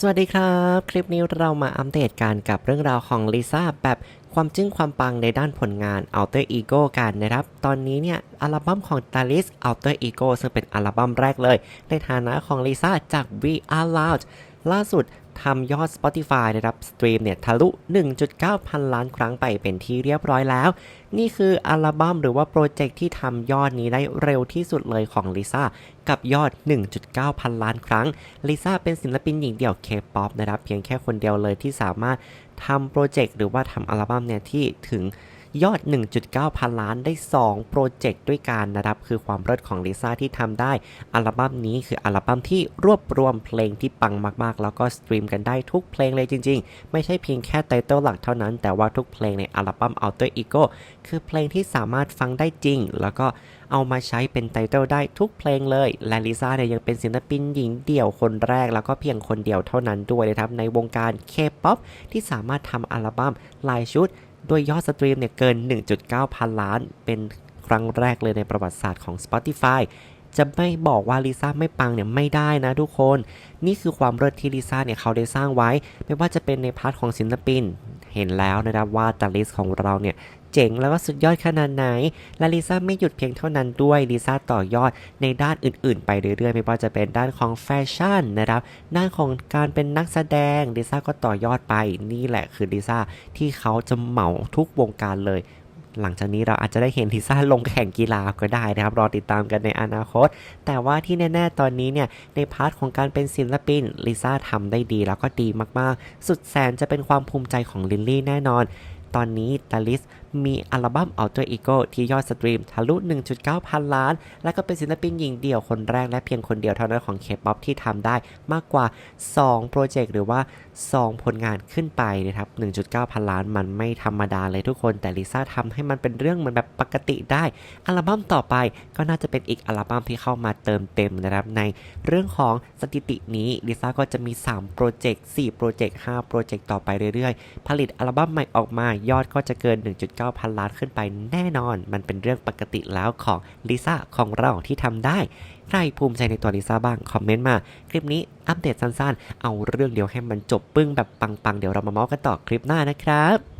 สวัสดีครับ คลิปนี้เรามาอัปเดตกันกับเรื่องราวของลิซ่าแบบ ความจึ้งความปังในด้านผลงาน Alter Ego กันนะครับ ตอนนี้เนี่ยอัลบั้มของ t a l i s Alter Ego ซึ่งเป็นอัลบั้มแรกเลย ในฐานะของลิซ่าจาก We Are Loud ล่าสุดทำยอด Spotify นะครับสตรีมเนี่ยทะลุ 1.9 พันล้านครั้งไปเป็นที่เรียบร้อยแล้ว นี่คืออัลบั้มหรือว่าโปรเจกต์ที่ทำยอดนี้ได้เร็วที่สุดเลยของลิซ่ากับยอด 1.9 พันล้านครั้งลิซ่าเป็นศิลปินหญิงเดี่ยว K-POP นะครับเพียงแค่คนเดียวเลยที่สามารถ ทำโปรเจกต์หรือว่าทำอัลบั้มเนี่ยที่ถึง ยอด 1.9 พันล้านได้ 2 โปรเจกต์ด้วยกันนะครับ คือความเลิศของลิซ่าที่ทำได้ อัลบั้มนี้คืออัลบั้มที่รวบรวมเพลงที่ปังมากๆ แล้วก็สตรีมกันได้ทุกเพลงเลยจริงๆ ไม่ใช่เพียงแค่ไตเติลหลักเท่านั้น แต่ว่าทุกเพลงในอัลบั้ม Alter Ego คือเพลงที่สามารถฟังได้จริง แล้วก็เอามาใช้เป็นไตเติลได้ทุกเพลงเลย และลิซ่าเนี่ยยังเป็นศิลปินหญิงเดี่ยวคนแรก แล้วก็เพียงคนเดียวเท่านั้นด้วยนะครับในวงการ K-POP ที่สามารถทำอัลบั้มลายชุด ด้วยยอดสตรีมเนี่ยเกิน 1.9 พันล้าน เป็นครั้งแรกเลยในประวัติศาสตร์ของ Spotify จะไม่บอกว่าลิซ่าไม่ปังเนี่ยไม่ได้นะทุกคน นี่คือความเลิศที่ลิซ่าเนี่ยเขาได้สร้างไว้ ไม่ว่าจะเป็นในพาร์ทของศิลปิน เห็นแล้วนะครับว่าแต่ลิสของเราเนี่ยเจ๋งแล้วก็สุดยอดขนาดไหน และลิซ่าไม่หยุดเพียงเท่านั้นด้วยลิซ่าต่อยอดในด้านอื่นๆ ไปเรื่อยๆ ไม่ว่าจะเป็นด้านของแฟชั่นนะครับ ด้านของการเป็นนักแสดงลิซ่าก็ต่อยอดไป นี่แหละคือลิซ่าที่เขาจะเหมาทุกวงการเลย หลังจากนี้เราอาจจะได้เห็นทิซ่าลงแข่งกีฬาก็ได้นะครับ รอติดตามกันในอนาคต แต่ว่าที่แน่ ๆ ตอนนี้เนี่ยในพาร์ทของการเป็นศิลปินลิซ่าทำได้ดีแล้วก็ดีมากๆ สุดแสนจะเป็นความภูมิใจของลิลลี่แน่นอน ตอนนี้ตาลิส มีอัลบั้ม Alter Ego ที่ยอดสตรีมทะลุ 1.9 พันล้าน และก็เป็นศิลปินหญิงเดี่ยวคนแรกและเพียงคนเดียวเท่านั้นของ K-POP ที่ทำได้มากกว่า 2 โปรเจกต์หรือว่า 2 ผลงานขึ้นไปนะครับ 1.9 พันล้านมันไม่ธรรมดาเลยทุกคน แต่ลิซ่าทำให้มันเป็นเรื่องเหมือนแบบปกติได้ อัลบั้มต่อไปก็น่าจะเป็นอีกอัลบั้มที่เข้ามาเติมเต็มนะครับในเรื่องของสถิตินี้ลิซ่าก็จะมี 3 โปรเจกต์ 4 โปรเจกต์ 5 โปรเจกต์ต่อไปเรื่อยๆ ผลิตอัลบั้มใหม่ออกมายอดก็จะเกิน 1.9พันล้านขึ้นไปแน่นอน มันเป็นเรื่องปกติแล้วของลิซ่าของเราที่ทำได้ ใครภูมิใจในตัวลิซ่าบ้าง คอมเมนต์มา คลิปนี้อัปเดตสั้นๆ เอาเรื่องเดียวให้มันจบปึ้งแบบปังๆ เดี๋ยวเรามาเมาส์กันต่อคลิปหน้านะครับ